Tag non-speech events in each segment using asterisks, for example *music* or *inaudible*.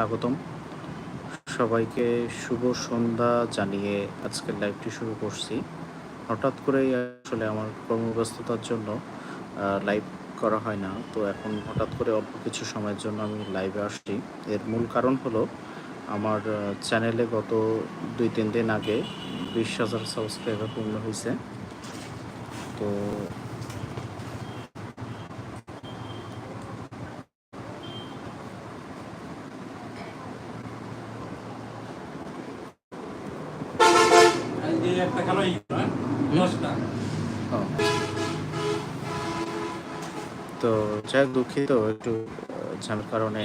স্বাগতম। সবাইকে শুভ সন্ধ্যা জানিয়ে আজকের লাইভটি শুরু করছি। হঠাৎ করেই আসলে আমার কর্মব্যস্ততার জন্য লাইভ করা হয় না। তো এখন হঠাৎ করে অল্প কিছু সময়ের জন্য আমি লাইভে আসছি। এর মূল কারণ হলো, আমার চ্যানেলে গত দুই তিন দিন আগে বিশ হাজার সাবস্ক্রাইবার পূর্ণ হয়েছে তো একটা খেলো এই হ্যাঁ? দশটা। তো যাই হোক দুঃখিত একটু আহ, ঝামেলার কারণে।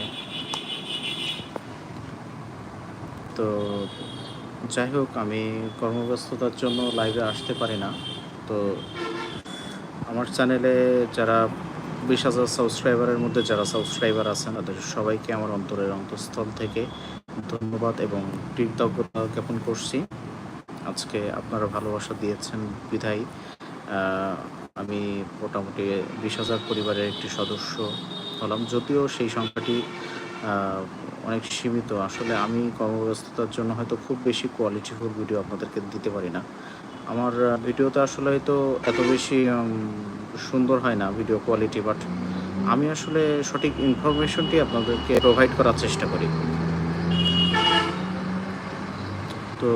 তো যাই হোক আমি কর্মব্যস্ততার জন্য লাইভে আসতে পারি না। তো আমার চ্যানেলে যারা বিশ হাজার সাবস্ক্রাইবারের মধ্যে যারা সাবস্ক্রাইবার আছেন তাদের সবাইকে আমার অন্তরের অন্তঃস্থল থেকে ধন্যবাদ এবং কৃতজ্ঞতা জ্ঞাপন করছি। আজকে আপনারা ভালোবাসা দিয়েছেন, বিধায়। আমি মোটামুটি বিশ হাজার পরিবারের একটি সদস্য হলাম, যদিও সেই সংখ্যাটি অনেক সীমিত। আসলে আমি কর্মব্যস্ততার জন্য হয়তো খুব বেশি কোয়ালিটিফুল ভিডিও আপনাদেরকে দিতে পারি না। আমার ভিডিওতে আসলে হয়তো এত বেশি সুন্দর হয় না ভিডিও কোয়ালিটি বাট আমি আসলে সঠিক ইনফরমেশনটি আপনাদেরকে প্রোভাইড করার চেষ্টা করি। তো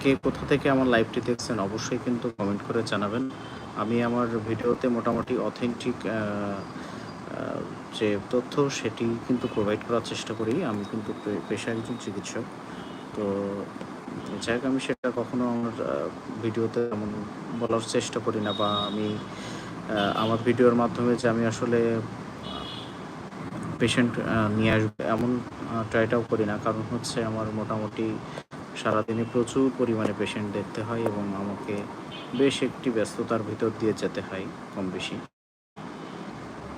কে কোথা থেকে আমার লাইভটি দেখছেন অবশ্যই কিন্তু কমেন্ট করে জানাবেন। আমি আমার ভিডিওতে মোটামুটি অথেন্টিক যে তথ্য সেটি কিন্তু প্রোভাইড করার চেষ্টা করি। আমি কিন্তু পে- পেশায় একজন চিকিৎসক। তো যাই আমি সেটা কখনো আমার ভিডিওতে এমন বলার চেষ্টা করি না বা আমি আমার ভিডিওর মাধ্যমে যে আমি আসলে পেশেন্ট নিয়ে আসবে এমন ট্রাইটাও করি না। কারণ হচ্ছে আমার মোটামুটি সারাদিনে প্রচুর পরিমাণে পেশেন্ট দেখতে হয় এবং আমাকে বেশ একটি ব্যস্ততার ভিতর দিয়ে যেতে হয় কম বেশি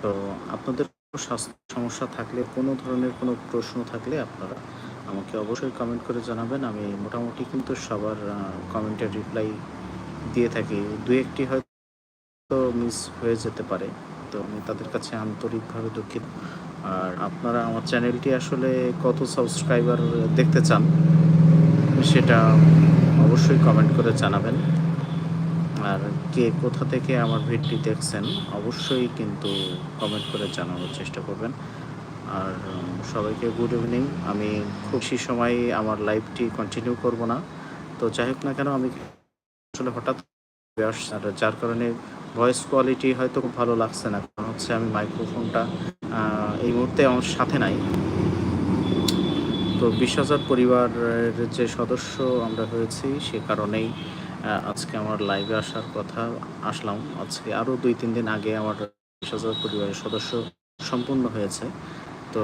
তো আপনাদের স্বাস্থ্য সমস্যা থাকলে, কোনো ধরনের কোনো প্রশ্ন থাকলে আপনারা আমাকে অবশ্যই কমেন্ট করে জানাবেন। আমি মোটামুটি কিন্তু সবার কমেন্টের রিপ্লাই দিয়ে থাকি। দু একটি হয়তো মিস হয়ে যেতে পারে। তো আমি তাদের কাছে আন্তরিকভাবে দুঃখিত। আর আপনারা আমার চ্যানেলটি আসলে কত সাবস্ক্রাইবার দেখতে চান সেটা অবশ্যই কমেন্ট করে জানাবেন। আর কে কোথা থেকে আমার ভিডিওটি দেখছেন, অবশ্যই কিন্তু কমেন্ট করে জানানোর চেষ্টা করবেন। আর সবাইকে গুড ইভিনিং আমি খুব বেশি সময় আমার লাইভটি কন্টিনিউ করব না। তো যাই হোক না কেন, আমি আসলে হঠাৎ আর যার কারণে ভয়েস কোয়ালিটি হয়তো খুব ভালো লাগছে না। কারণ হচ্ছে আমি মাইক্রোফোনটা এই মুহূর্তে আমার সাথে নাই। তো বিশ হাজার পরিবারের যে সদস্য আমরা হয়েছি, সে কারণেই আজকে আমার লাইভে আসার কথা আসলাম। আজকে আরও দুই তিন দিন আগে আমার বিশ হাজার পরিবারের সদস্য সম্পূর্ণ হয়েছে। তো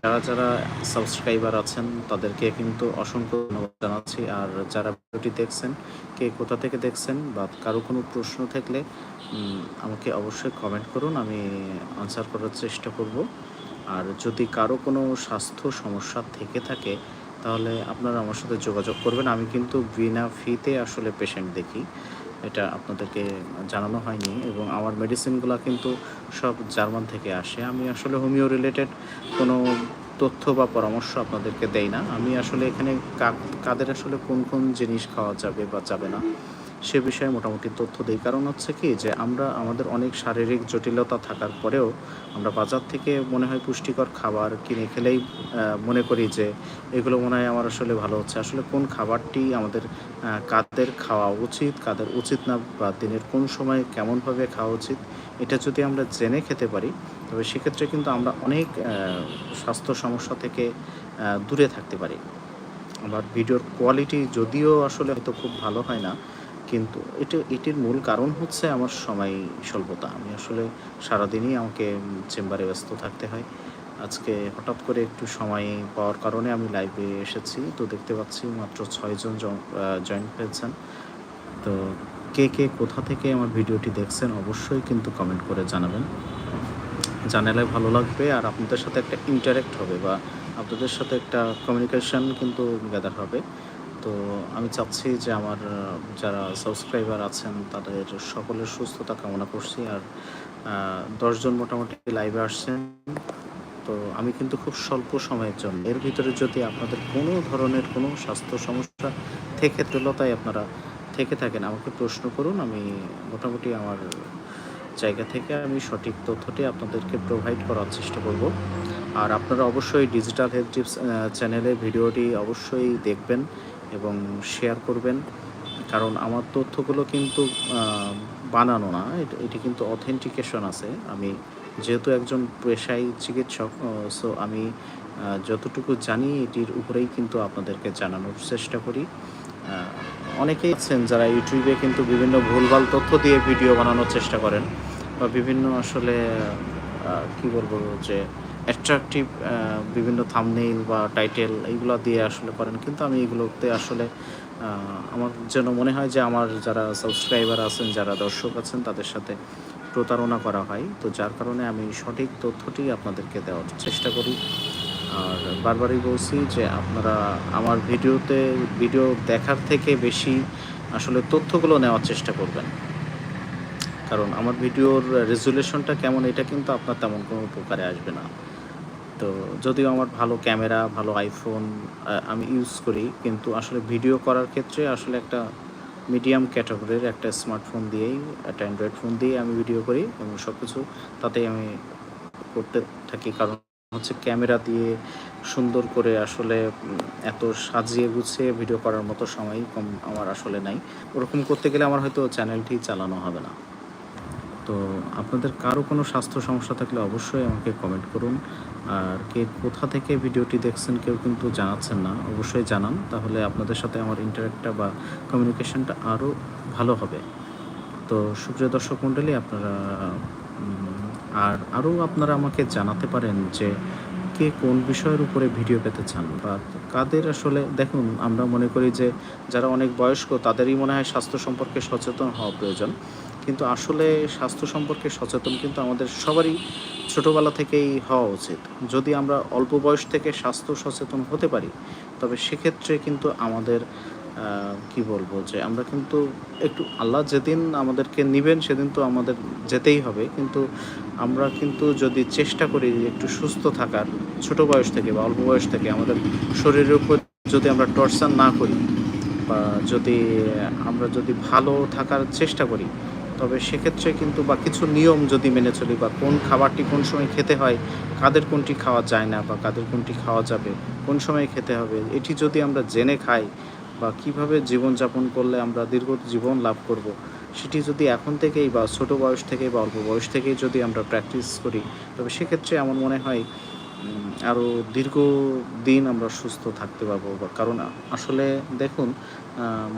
যারা যারা সাবস্ক্রাইবার আছেন, তাদেরকে কিন্তু অসংখ্য ধন্যবাদ জানাচ্ছি। আর যারা ভিডিওটি দেখছেন, কে কোথা থেকে দেখছেন বা কারও কোনো প্রশ্ন থাকলে আমাকে অবশ্যই কমেন্ট করুন। আমি আনসার করার চেষ্টা করব। আর যদি কারও কোনো স্বাস্থ্য সমস্যা থেকে থাকে, তাহলে আপনারা আমার সাথে যোগাযোগ করবেন। আমি কিন্তু বিনা ফিতে আসলে পেশেন্ট দেখি। এটা আপনাদেরকে জানানো হয়নি এবং আমার মেডিসিনগুলো কিন্তু সব জার্মান থেকে আসে। আমি আসলে হোমিও রিলেটেড কোনো তথ্য বা পরামর্শ আপনাদেরকে দেই না। আমি আসলে এখানে কাদের আসলে কোন কোন জিনিস খাওয়া যাবে বা যাবে না। সে বিষয়ে মোটামুটি তথ্য দিই। কারণ হচ্ছে কি যে আমরা, আমাদের অনেক শারীরিক জটিলতা থাকার পরেও আমরা বাজার থেকে মনে হয় পুষ্টিকর খাবার কিনে খেলেই মনে করি যে এগুলো মনে হয় আমার আসলে ভালো হচ্ছে। আসলে কোন খাবারটি আমাদের কাদের খাওয়া উচিত, কাদের উচিত না, বা দিনের কোন সময় কেমনভাবে খাওয়া উচিত, এটা যদি আমরা জেনে খেতে পারি, তবে সেক্ষেত্রে কিন্তু আমরা অনেক স্বাস্থ্য সমস্যা থেকে দূরে থাকতে পারি। আবার ভিডিওর কোয়ালিটি যদিও আসলে হয়তো খুব ভালো হয় না কিন্তু এটা, এটির মূল কারণ হচ্ছে আমার সময় স্বল্পতা। আমি আসলে সারাদিনই আমাকে চেম্বারে ব্যস্ত থাকতে হয়। আজকে হঠাৎ করে একটু সময় পাওয়ার কারণে আমি লাইভে এসেছি। তো দেখতে পাচ্ছি মাত্র ছয়জন জয়েন হয়েছেন। তো কে কে কোথা থেকে আমার ভিডিওটি দেখছেন অবশ্যই কিন্তু কমেন্ট করে জানাবেন। জানালে ভালো লাগবে আর আপনাদের সাথে একটা ইন্টারেক্ট হবে বা আপনাদের সাথে একটা কমিউনিকেশন কিন্তু গ্যাদার হবে। তো আমি চাচ্ছি যে আমার যারা সাবস্ক্রাইবার আছেন, তাদের সকলের সুস্থতা কামনা করছি। আর দশজন মোটামুটি লাইভে আসছেন। তো আমি কিন্তু খুব স্বল্প সময়ের জন্য। এর ভিতরে যদি আপনাদের কোনো ধরনের কোনো স্বাস্থ্য সমস্যা থেকে দৃঢ়তায় আপনারা থেকে থাকেন, আমাকে প্রশ্ন করুন। আমি মোটামুটি আমার জায়গা থেকে আমি সঠিক তথ্যটি আপনাদেরকে প্রোভাইড করার চেষ্টা করব। আর আপনারা অবশ্যই ডিজিটাল হেলথ টিপস চ্যানেলে ভিডিওটি অবশ্যই দেখবেন। এবং শেয়ার করবেন। কারণ আমার তথ্যগুলো কিন্তু বানানো না। এটি কিন্তু অথেন্টিকেশন আছে। আমি যেহেতু একজন পেশায় চিকিৎসক সো আমি যতটুকু জানি এটির উপরেই কিন্তু আপনাদেরকে জানানোর চেষ্টা করি। অনেকেই আছেন যারা ইউটিউবে কিন্তু বিভিন্ন ভুলভাল তথ্য দিয়ে ভিডিও বানানোর চেষ্টা করেন বা বিভিন্ন আসলে কি বলব যে অ্যাট্রাকটিভ বিভিন্ন থামনেইল বা টাইটেল এইগুলো দিয়ে আসলে করেন। কিন্তু আমি এগুলোতে আসলে আমার যেন মনে হয় যে আমার যারা সাবস্ক্রাইবার আছেন, যারা দর্শক আছেন, তাদের সাথে প্রতারণা করা হয়। তো যার কারণে আমি সঠিক তথ্যটি আপনাদেরকে দেওয়ার চেষ্টা করি। আর বারবারই বলছি যে আপনারা আমার ভিডিওতে, ভিডিও দেখার থেকে বেশি আসলে তথ্যগুলো নেওয়ার চেষ্টা করবেন। কারণ আমার ভিডিওর রেজুলেশনটা কেমন, এটা কিন্তু আপনার তেমন কোনো উপকারে আসবে না। তো যদিও আমার ভালো ক্যামেরা, ভালো আইফোন আমি ইউজ করি, কিন্তু আসলে ভিডিও করার ক্ষেত্রে আসলে একটা মিডিয়াম ক্যাটাগরির একটা স্মার্টফোন দিয়েই, একটা অ্যান্ড্রয়েড ফোন দিয়ে আমি ভিডিও করি এবং সব কিছু তাতেই আমি করতে থাকি। কারণ হচ্ছে ক্যামেরা দিয়ে সুন্দর করে আসলে এত সাজিয়ে গুছিয়ে ভিডিও করার মতো সময় কম আমার আসলে নাই। ওরকম করতে গেলে আমার হয়তো চ্যানেলটি চালানো হবে না। তো আপনাদের কারও কোনো স্বাস্থ্য সমস্যা থাকলে অবশ্যই আমাকে কমেন্ট করুন। আর কে কোথা থেকে ভিডিওটি দেখছেন কেউ কিন্তু জানাচ্ছেন না, অবশ্যই জানান। তাহলে আপনাদের সাথে আমার ইন্টারাক্টটা বা কমিউনিকেশনটা আরও ভালো হবে। তো সুপ্রিয় দর্শক মণ্ডলী, আপনারা আর আরও আপনারা আমাকে জানাতে পারেন যে কে কোন বিষয়ের উপরে ভিডিও পেতে চান বা কাদের আসলে, দেখুন, আমরা মনে করি যে যারা অনেক বয়স্ক তাদেরই মনে হয় স্বাস্থ্য সম্পর্কে সচেতন হওয়া প্রয়োজন। কিন্তু আসলে স্বাস্থ্য সম্পর্কে সচেতন কিন্তু আমাদের সবারই ছোটোবেলা থেকেই হওয়া উচিত। যদি আমরা অল্প বয়স থেকে স্বাস্থ্য সচেতন হতে পারি, তবে সেক্ষেত্রে কিন্তু আমাদের কি বলব যে আমরা কিন্তু একটু আল্লাহ যেদিন আমাদেরকে নিবেন, সেদিন তো আমাদের যেতেই হবে। কিন্তু আমরা কিন্তু যদি চেষ্টা করি একটু সুস্থ থাকার, ছোট বয়স থেকে বা অল্প বয়স থেকে আমাদের শরীরের উপর যদি আমরা টর্চার না করি বা যদি আমরা যদি ভালো থাকার চেষ্টা করি তবে সেক্ষেত্রে কিন্তু বা কিছু নিয়ম যদি মেনে চলি, বা কোন খাবারটি কোন সময় খেতে হয়, কাদের কোনটি খাওয়া যায় না বা কাদের কোনটি খাওয়া যাবে, কোন সময় খেতে হবে, এটি যদি আমরা জেনে খাই, বা কীভাবে জীবনযাপন করলে আমরা দীর্ঘ জীবন লাভ করব, সেটি যদি এখন থেকেই বা ছোট বয়স থেকেই বা অল্প বয়স থেকেই যদি আমরা প্র্যাকটিস করি, তবে সেক্ষেত্রে আমার মনে হয় আরও দীর্ঘ দিন আমরা সুস্থ থাকতে পারব। বা কারণ আসলে দেখুন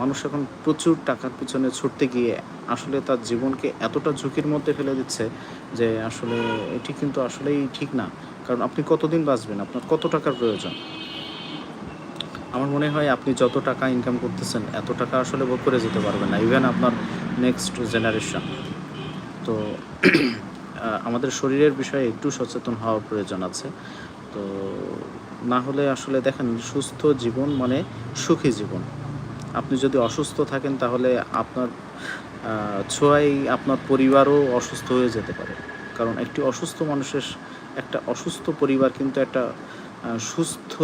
মানুষ এখন প্রচুর টাকার পিছনে ছুটতে গিয়ে আসলে তার জীবনকে এতটা ঝুঁকির মধ্যে ফেলে দিচ্ছে যে আসলে এটি কিন্তু আসলেই ঠিক না। কারণ আপনি কতদিন বাঁচবেন? আপনার কত টাকার প্রয়োজন? আমার মনে হয় আপনি যত টাকা ইনকাম করতেছেন, এত টাকা আসলে ভোগ করে যেতে পারবেন না ইভেন আপনার নেক্সট জেনারেশন তো আমাদের শরীরের বিষয়ে একটু সচেতন হওয়ার প্রয়োজন আছে। তো না হলে আসলে দেখেন, সুস্থ জীবন মানে সুখী জীবন। আপনি যদি অসুস্থ থাকেন তাহলে আপনার ছোঁয়াই আপনার পরিবারও অসুস্থ হয়ে যেতে পারে। কারণ একটি অসুস্থ মানুষের একটা অসুস্থ পরিবার কিন্তু একটা সুস্থ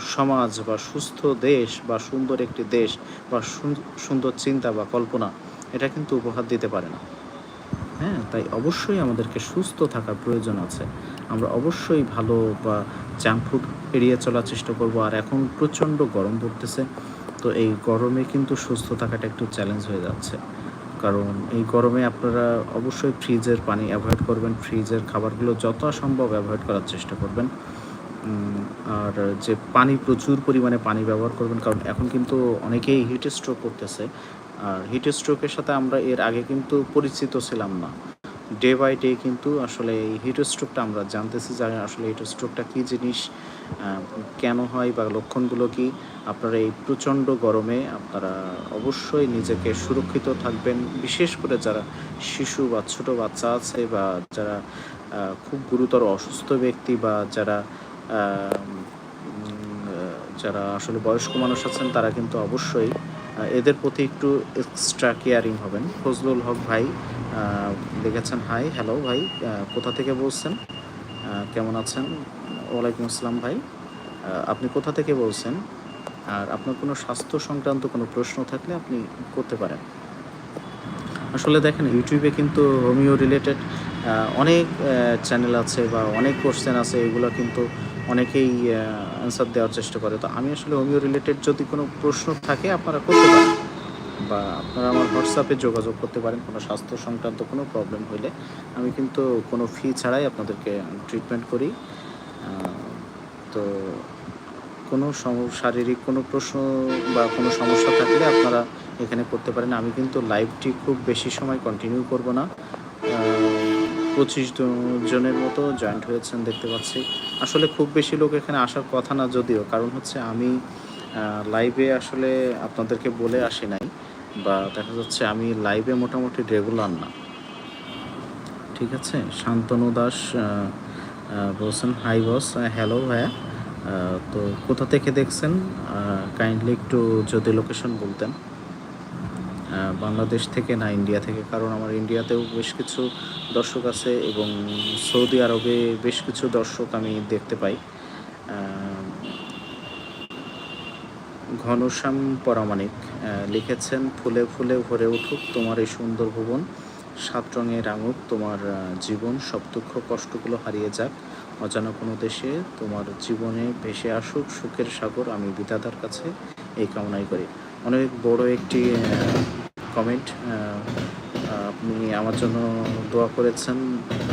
সমাজ বা সুস্থ দেশ বা সুন্দর একটি দেশ বা সুন- সুন্দর চিন্তা বা কল্পনা, এটা কিন্তু উপহার দিতে পারে না। হ্যাঁ তাই অবশ্যই আমাদেরকে সুস্থ থাকার প্রয়োজন আছে। আমরা অবশ্যই ভালো বা জাঙ্ক ফুড এড়িয়ে চলার চেষ্টা করব, আর এখন প্রচণ্ড গরম পড়তেছে, তো এই গরমে কিন্তু সুস্থ থাকাটা একটু চ্যালেঞ্জ হয়ে যাচ্ছে। কারণ এই গরমে আপনারা অবশ্যই ফ্রিজের পানি অ্যাভয়েড করবেন, ফ্রিজের খাবারগুলো যত সম্ভব অ্যাভয়েড করার চেষ্টা করবেন। আর যে পানি, প্রচুর পরিমাণে পানি ব্যবহার করবেন, কারণ এখন কিন্তু অনেকেই হিট স্ট্রোক করতেছে আর হিট স্ট্রোকের সাথে আমরা এর আগে কিন্তু পরিচিত ছিলাম না। ডে বাই ডে কিন্তু আসলে এই হিট স্ট্রোকটা আমরা জানতেছি যে আসলে হিট স্ট্রোকটা কী জিনিস কেন হয় বা লক্ষণগুলো কি। আপনারা এই প্রচণ্ড গরমে আপনারা অবশ্যই নিজেকে সুরক্ষিত থাকবেন। বিশেষ করে যারা শিশু বা ছোট বাচ্চা আছে বা যারা খুব গুরুতর অসুস্থ ব্যক্তি বা যারা যারা আসলে বয়স্ক মানুষ আছেন, তারা কিন্তু অবশ্যই এদের প্রতি একটু এক্সট্রা কেয়ারিং হবেন। ফজলুল হক ভাই লিখেছেন হাই হ্যালো ভাই কোথা থেকে বলছেন? কেমন আছেন? ওয়ালাইকুম আসসালাম ভাই। আপনি কোথা থেকে বলছেন? আর আপনার কোনো স্বাস্থ্য সংক্রান্ত কোনো প্রশ্ন থাকলে আপনি করতে পারেন। আসলে দেখেন, ইউটিউবে কিন্তু হোমিও রিলেটেড অনেক চ্যানেল আছে বা অনেক কোশ্চেন আছে, এগুলো কিন্তু অনেকেই অ্যান্সার দেওয়ার চেষ্টা করে। তো আমি আসলে হোমিও রিলেটেড যদি কোনো প্রশ্ন থাকে, আপনারা করতে পারেন। বা আপনারা আমার হোয়াটসঅ্যাপে যোগাযোগ করতে পারেন, কোনো স্বাস্থ্য সংক্রান্ত কোনো প্রবলেম হলে। আমি কিন্তু কোনো ফি ছাড়াই আপনাদেরকে ট্রিটমেন্ট করি। তো কোনো শারীরিক কোনো প্রশ্ন বা কোনো সমস্যা থাকলে আপনারা এখানে করতে পারেন। আমি কিন্তু লাইভটি খুব বেশি সময় কন্টিনিউ করব না। পঁচিশ জনের মতো জয়েন্ট হয়েছেন দেখতে পাচ্ছি। আসলে খুব বেশি লোক এখানে আসার কথা না যদিও, কারণ হচ্ছে আমি লাইভে আসলে আপনাদেরকে বলে আসি নাই, বা দেখা যাচ্ছে আমি লাইভে মোটামুটি রেগুলার না। ঠিক আছে? শান্তনু দাস বলছেন হাই বস হ্যালো ভাইয়া। তো কোথা থেকে দেখছেন? কাইন্ডলি একটু যদি লোকেশন বলতেন। বাংলাদেশ থেকে না ইন্ডিয়া থেকে। কারণ আমার ইন্ডিয়াতেও বেশ কিছু দর্শক আছে এবং সৌদি আরবে বেশ কিছু দর্শক আমি দেখতে পাই। ঘনশ্যাম পরামানিক আহ, লিখেছেন ফুলে ফুলে ভরে উঠুক তোমার এই সুন্দর ভুবন। সাত রঙে রাঙুক তোমার জীবন। সব দুঃখ কষ্টগুলো হারিয়ে যাক। অজানা কোনো দেশে তোমার জীবনে ভেসে আসুক সুখের সাগর। আমি বিধাতার কাছে এই কামনাই করি। অনেক বড় একটি কমেন্ট আপনি আমার জন্য দোয়া করেছেন,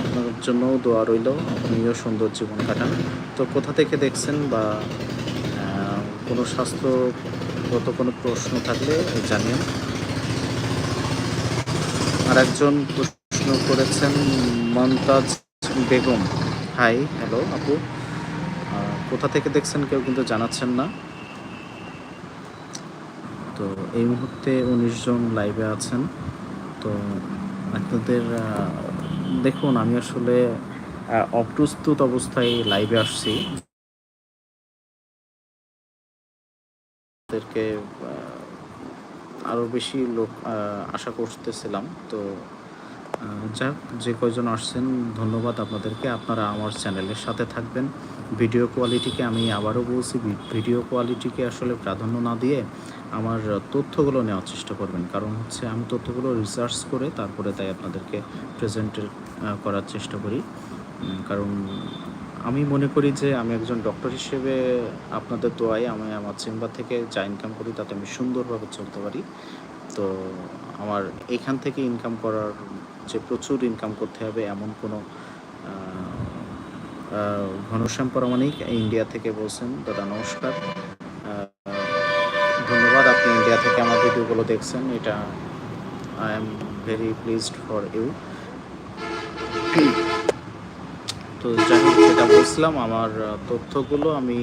আপনার জন্যও দোয়া রইল, আপনিও সুন্দর জীবন কাটান। তো কোথা থেকে দেখছেন বা কোনো স্বাস্থ্যগত কোনো প্রশ্ন থাকলে জানিয়ে আর একজন প্রশ্ন করেছেন, মমতাজ বেগম। হাই, হ্যালো, আপু। কোথা থেকে দেখছেন কেউ কিন্তু জানাচ্ছেন না। তো এই মুহূর্তে উনিশ জন লাইভে আছেন। তো আপনাদের দেখুন, আমি আসলে অপ্রস্তুত অবস্থায় লাইভে আসছি। তাদেরকে আরও বেশি লোক আশা করতেছিলাম। তো যাক, যে কয়জন আসছেন, ধন্যবাদ আপনাদেরকে। আপনারা আমার চ্যানেলের সাথে থাকবেন। ভিডিও কোয়ালিটিকে আমি আবারও বলছি ভিডিও কোয়ালিটিকে আসলে প্রাধান্য না দিয়ে আমার তথ্যগুলো নেওয়ার চেষ্টা করবেন। কারণ হচ্ছে আমি তথ্যগুলো রিসার্চ করে তারপরে তাই আপনাদেরকে প্রেজেন্ট করার চেষ্টা করি। কারণ আমি মনে করি যে আমি একজন ডক্টর হিসেবে আপনাদের দোয়ায় আমি আমার চেম্বার থেকে যা ইনকাম করি তাতে আমি সুন্দরভাবে চলতে পারি। তো আমার এখান থেকে ইনকাম করার যে প্রচুর ইনকাম করতে হবে এমন কোনো ঘনশ্যাম পরামানিক ইন্ডিয়া থেকে বলছেন, দাদা নমস্কার। ভিডিওগুলো দেখছেন, এটা I am very pleased for you তো যাই হোক, যেটা বলছিলাম আমার তথ্যগুলো আমি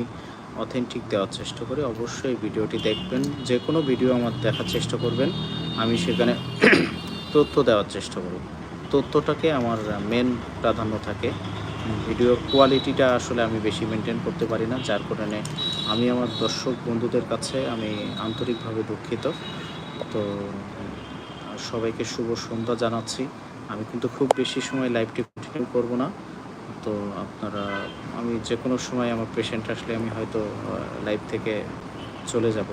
অথেন্টিক দেওয়ার চেষ্টা করি। অবশ্যই ভিডিওটি দেখবেন যে কোনো ভিডিও আমার দেখার চেষ্টা করবেন, আমি সেখানে *coughs* তথ্য দেওয়ার চেষ্টা করি তথ্যটাকে আমার মেন প্রাধান্য থাকে। ভিডিও কোয়ালিটিটা আসলে আমি বেশি মেনটেন করতে পারি না, যার কারণে আমি আমার দর্শক বন্ধুদের কাছে আমি আন্তরিকভাবে দুঃখিত। তো সবাইকে শুভ সন্ধ্যা জানাচ্ছি। আমি কিন্তু খুব বেশি সময় লাইভটি কন্টিনিউ করব না। তো আপনারা, আমি যে কোনো সময় আমার পেশেন্ট আসলে আমি হয়তো লাইভ থেকে চলে যাব।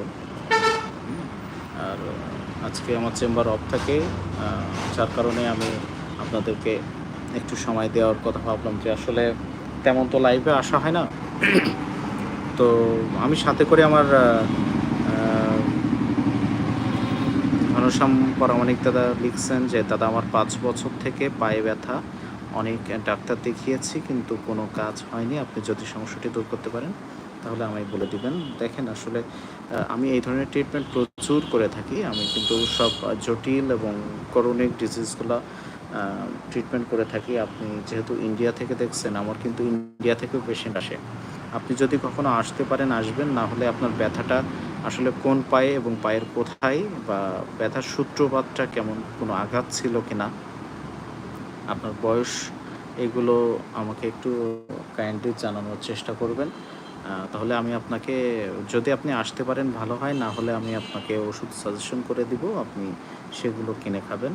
আর আজকে আমার চেম্বার অফ থাকে যার কারণে আমি আপনাদেরকে একটু সময় দেওয়ার কথা ভাবলাম যে আসলে তেমন তো লাইভে আসা হয় না। তো আমি সাথে করে আমার ঘনশ্যাম পরামানিক দাদা লিখছেন যে, দাদা, আমার পাঁচ বছর থেকে পায়ে ব্যথা। অনেক ডাক্তার দেখিয়েছি, কিন্তু কোনো কাজ হয়নি। আপনি যদি সমস্যাটি দূর করতে পারেন, তাহলে আমায় বলে দিবেন। দেখেন, আসলে আমি এই ধরনের ট্রিটমেন্ট প্রচুর করে থাকি। আমি কিন্তু সব জটিল এবং করোনিক ডিজিজগুলো ট্রিটমেন্ট করে থাকি। আপনি যেহেতু ইন্ডিয়া থেকে দেখছেন, আমার কিন্তু ইন্ডিয়া থেকেও পেশেন্ট আসে। আপনি যদি কখনো আসতে পারেন, আসবেন, না হলে আপনার ব্যথাটা আসলে কোন পায়ে এবং পায়ের কোথায় বা ব্যথার সূত্রপাতটা কেমন, কোনো আঘাত ছিল কিনা? আপনার বয়স, এগুলো আমাকে একটু কাইন্ডলি জানানোর চেষ্টা করবেন। তাহলে আমি আপনাকে, যদি আপনি আসতে পারেন ভালো হয়, না হলে আমি আপনাকে ওষুধ সাজেশন করে দিব, আপনি সেগুলো কিনে খাবেন।